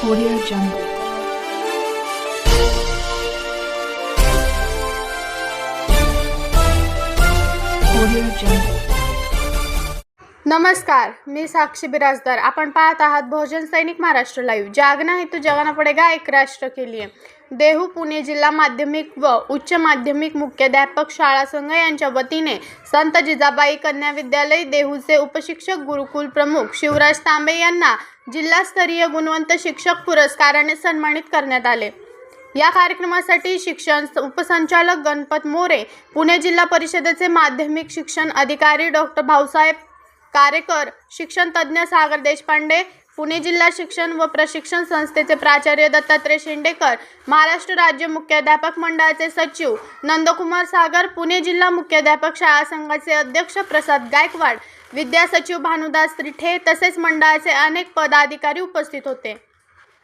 Audio Jungle. Audio Jungle. नमस्कार मी साक्षी बिराजदार आपण पाहत आहात भोजन सैनिक महाराष्ट्र लाईव्ह जागना हेतू जगाना पडेगा एक राष्ट्र के लिए देहू पुणे जिल्हा माध्यमिक व उच्च माध्यमिक मुख्याध्यापक शाळा संघ यांच्या वतीने संत जिजाबाई कन्या विद्यालय देहूचे उपशिक्षक गुरुकुल प्रमुख शिवराज तांबे यांना जिल्हास्तरीय गुणवंत शिक्षक पुरस्काराने सन्मानित करण्यात आले. या कार्यक्रमासाठी शिक्षण उपसंचालक गणपत मोरे पुणे जिल्हा परिषदेचे माध्यमिक शिक्षण अधिकारी डॉक्टर भाऊसाहेब कारेकर शिक्षण तज्ज्ञ सागर देशपांडे पुणे जिल्हा शिक्षण व प्रशिक्षण संस्थेचे प्राचार्य दत्तात्रय शेंडेकर महाराष्ट्र राज्य मुख्याध्यापक मंडळाचे सचिव नंदकुमार सागर पुणे जिल्हा मुख्याध्यापक शाळा संघाचे अध्यक्ष प्रसाद गायकवाड विद्या सचिव भानुदास त्रिठे तसेच मंडळाचे अनेक पदाधिकारी उपस्थित होते.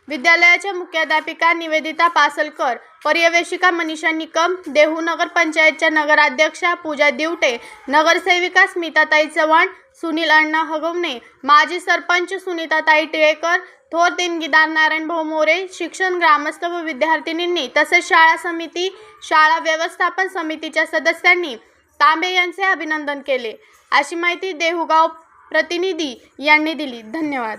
विद्यालयाच्या मुख्याध्यापिका निवेदिता पासलकर पर्यवेशिका मनीषा निकम देहू नगर पंचायतच्या नगराध्यक्षा पूजा दिवटे नगरसेविका स्मिताताई चव्हाण सुनील अण्णा हगवणे माजी सरपंच सुनीताताई टिळेकर थोर देणगीदार नारायण भाऊ मोरे शिक्षण ग्रामस्थ व विद्यार्थिनींनी तसेच शाळा समिती शाळा व्यवस्थापन समितीच्या सदस्यांनी तांबे यांचे अभिनंदन केले. अशी माहिती देहूगाव प्रतिनिधी यांनी दिली. धन्यवाद.